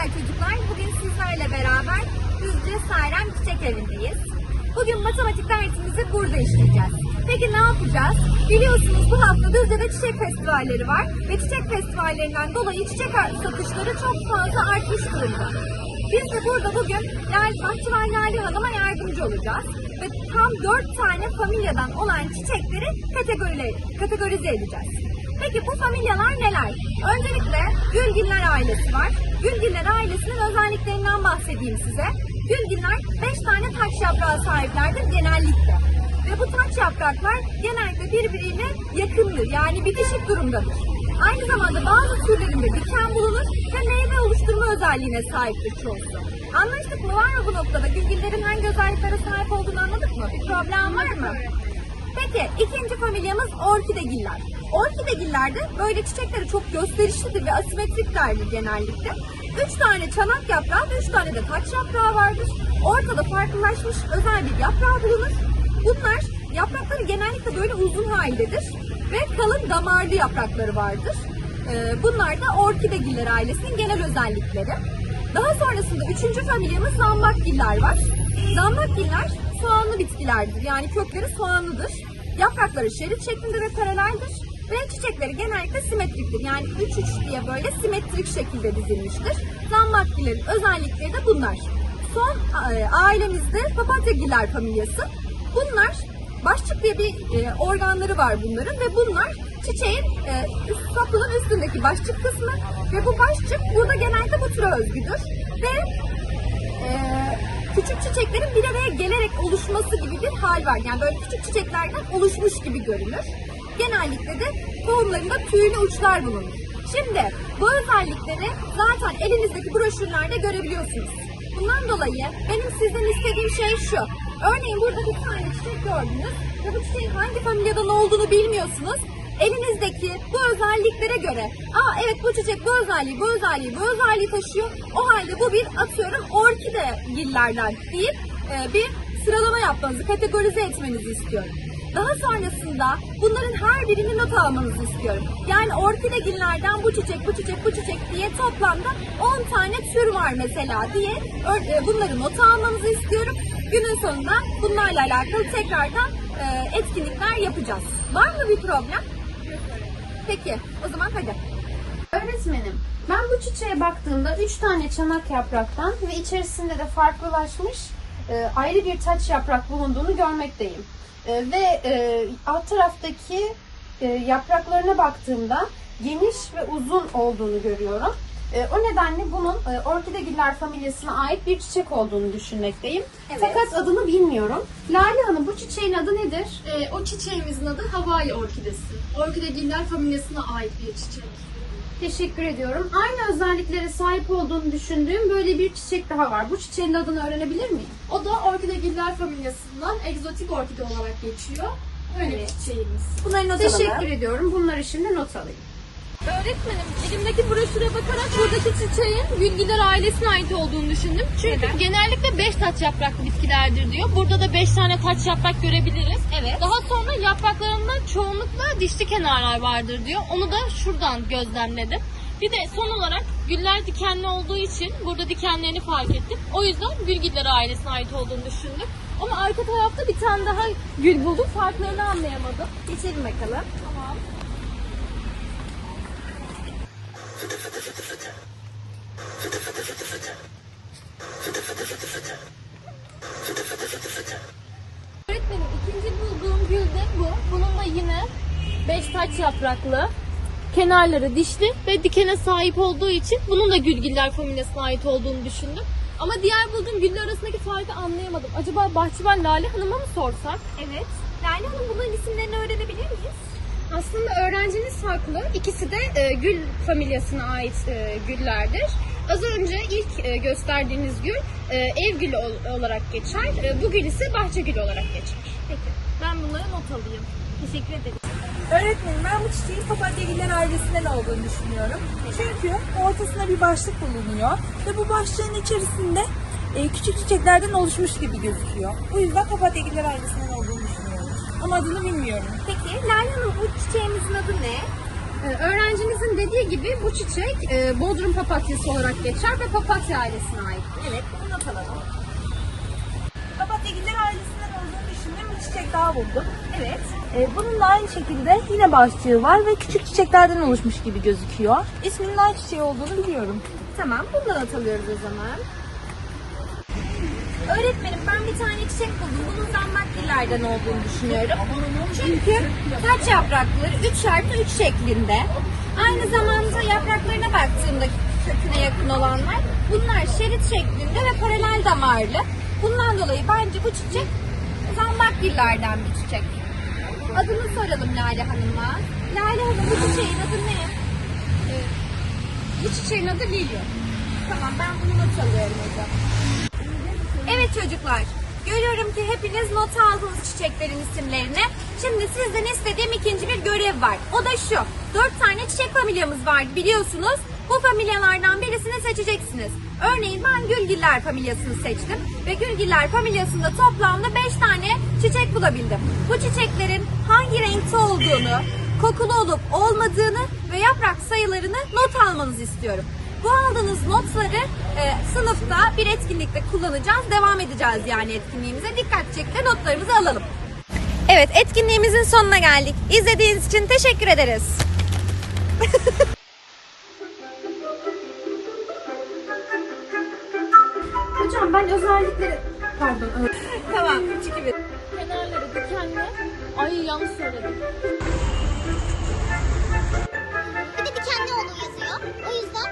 Merhabalar çocuklar. Bugün sizlerle beraber Düzce Sayrem Çiçek Evi'ndeyiz. Bugün matematik dersimizi burada işleyeceğiz. Peki ne yapacağız? Biliyorsunuz bu hafta Düzce'de çiçek festivalleri var ve çiçek festivallerinden dolayı çiçek satışları çok fazla artmış durumda. Biz de burada bugün Lal Bahçıvan Lale Hanım'a yardımcı olacağız ve tam 4 tane familyadan olan çiçekleri kategorize, edeceğiz. Peki bu familyalar neler? Öncelikle Gülgiller ailesi var. Gülgiller ailesinin özelliklerinden bahsedeyim size. Gülgiller 5 tane taç yaprağı sahiplerdir genellikle. Ve bu taç yapraklar genellikle birbiriyle yakındır yani bitişik durumdadır. Aynı zamanda bazı türlerinde diken bulunur ve meyve oluşturma özelliğine sahiptir çoğusu. Anlaştık mı? Var mı bu noktada? Gülgillerin hangi özelliklere sahip olduğunu anladık mı? Bir problem var mı? Peki ikinci familyamız orkidegiller. Orkidegillerde böyle çiçekleri çok gösterişlidir ve asimetriklerdir genellikle. Üç tane çanak yaprağı ve üç tane de taç yaprağı vardır. Ortada farklılaşmış özel bir yaprağı bulunur. Bunlar yaprakları genellikle böyle uzun haldedir ve kalın damarlı yaprakları vardır. Ee, Bunlar da orkidegiller ailesinin genel özellikleri. Daha sonrasında üçüncü familyamız zambakgiller var. Zambakgiller soğanlı bitkilerdir. Yani kökleri soğanlıdır. Yaprakları şerit şeklinde ve paraleldir. Ve çiçekleri genellikle simetriktir. Yani 3-3 diye böyle simetrik şekilde dizilmiştir. Zambakgillerin özellikleri de bunlar. Son e, ailemizde papatyagiller familyası. Bunlar başçık diye bir e, organları var bunların ve bunlar çiçeğin e, sapının üstündeki başçık kısmı ve bu başçık burada genellikle bu türe özgüdür. Ve ee, küçük çiçeklerin bir araya gelerek oluşması gibi bir hal var. Yani böyle küçük çiçeklerden oluşmuş gibi görünür. Genellikle de tohumlarında tüylü uçlar bulunur. Şimdi bu özellikleri zaten elinizdeki broşürlerde görebiliyorsunuz. Bundan dolayı benim sizden istediğim şey şu. Örneğin burada bir tane çiçek gördünüz ve bu çiçeğin hangi familyadan olduğunu bilmiyorsunuz elinizdeki bu özelliklere göre aa evet bu çiçek bu özelliği, bu özelliği, bu özelliği taşıyor. O halde bu bir atıyorum orkide gillerden deyip e, bir sıralama yapmanızı, kategorize etmenizi istiyorum. Daha sonrasında bunların her birini not almanızı istiyorum. Yani orkide gillerden bu çiçek, bu çiçek, bu çiçek diye toplamda 10 tane tür var mesela diye e, bunları not almanızı istiyorum. Günün sonunda bunlarla alakalı tekrardan e, etkinlikler yapacağız. Var mı bir problem? Peki, o zaman hadi. Öğretmenim, ben bu çiçeğe baktığımda 3 tane çanak yapraktan ve içerisinde de farklılaşmış e, ayrı bir taç yaprak bulunduğunu görmekteyim. E, ve e, alt taraftaki yapraklarına baktığımda geniş ve uzun olduğunu görüyorum. E, o nedenle bunun e, orkidegiller familyasına ait bir çiçek olduğunu düşünmekteyim. Evet. Fakat adını bilmiyorum. Lale Hanım bu çiçeğin adı nedir? Ee, o çiçeğimizin adı Hawaii orkidesi. Orkidegiller familyasına ait bir çiçek. Teşekkür ediyorum. Aynı özelliklere sahip olduğunu düşündüğüm böyle bir çiçek daha var. Bu çiçeğin adını öğrenebilir miyim? O da orkidegiller familyasından egzotik orkide olarak geçiyor. Öyle bir çiçeğimiz. Bunları not Teşekkür alalım. ediyorum. Bunları şimdi not alayım. Öğretmenim elimdeki broşüre bakarak buradaki çiçeğin Gülgiler ailesine ait olduğunu düşündüm. Çünkü genellikle 5 taç yapraklı bitkilerdir diyor. Burada da 5 tane taç yaprak görebiliriz. Evet. Daha sonra yapraklarında çoğunlukla dişli kenarlar vardır diyor. Onu da şuradan gözlemledim. Bir de son olarak güller dikenli olduğu için burada dikenlerini fark ettim. O yüzden Gülgiler ailesine ait olduğunu düşündüm. Ama arka tarafta bir tane daha gül buldum. Farklarını anlayamadım. Geçelim bakalım. Tamam. Öğretmenim ikinci bulduğum gül de bu. Bunun da yine beş taç yapraklı. Kenarları dişli ve dikene sahip olduğu için bunun da gülgiller familyasına ait olduğunu düşündüm. Ama diğer bulduğum güller arasındaki farkı anlayamadım. Acaba Bahçıvan Lale Hanım'a mı sorsak? Evet. Lale Hanım bunların isimlerini öğrenebilir miyiz? Aslında öğrenciniz haklı. İkisi de e, gül familyasına ait e, güllerdir. Az önce ilk e, gösterdiğiniz gül e, ev gülü ol- olarak geçer. E, bu gül ise bahçe gülü olarak geçer. Peki. Ben bunları not alayım. Teşekkür ederim. Öğretmenim ben bu çiçeğin papatyagiller ailesinden olduğunu düşünüyorum. Çünkü ortasında bir başlık bulunuyor ve bu başlığın içerisinde e, küçük çiçeklerden oluşmuş gibi gözüküyor. Bu yüzden papatyagiller ailesinden olduğunu. Ama adını bilmiyorum. Peki Lale Hanım bu çiçeğimizin adı ne? Ee, öğrencimizin dediği gibi bu çiçek e, Bodrum papatyası olarak geçer ve papatya ailesine ait. Evet, bunu not alalım. Papatyagiller ailesinden olduğunu düşündüğüm bir çiçek daha buldum. Evet. Ee, bunun da aynı şekilde yine başçığı var ve küçük çiçeklerden oluşmuş gibi gözüküyor. İsminin ay çiçeği olduğunu biliyorum. Tamam, bunu da not alıyoruz o zaman. Öğretmenim ben bir tane çiçek buldum. Bunun zambakgillerden olduğunu düşünüyorum. Çünkü taç yaprakları 3 artı 3 şeklinde. Aynı zamanda yapraklarına baktığımda köküne yakın olanlar bunlar şerit şeklinde ve paralel damarlı. Bundan dolayı bence bu çiçek zambakgillerden bir çiçek. Adını soralım Lale Hanım'a. Lale Hanım bu çiçeğin adı ne? Bu çiçeğin adı Lilio. Tamam ben bunu not alıyorum hocam. Evet çocuklar. Görüyorum ki hepiniz not aldınız çiçeklerin isimlerini. Şimdi sizden istediğim ikinci bir görev var. O da şu. Dört tane çiçek familyamız var biliyorsunuz. Bu familyalardan birisini seçeceksiniz. Örneğin ben Gülgiller familyasını seçtim. Ve Gülgiller familyasında toplamda beş tane çiçek bulabildim. Bu çiçeklerin hangi renkte olduğunu, kokulu olup olmadığını ve yaprak sayılarını not almanızı istiyorum. Bu aldığınız notları e, sınıfta bir etkinlikte kullanacağız. Devam edeceğiz yani etkinliğimize. Dikkat şekilde notlarımızı alalım. Evet etkinliğimizin sonuna geldik. İzlediğiniz için teşekkür ederiz. Hocam ben özellikleri... Pardon. evet. tamam 3 2 1. Kenarları dikenli. Ay yanlış söyledim. Bir de dikenli olduğu yazıyor. O yüzden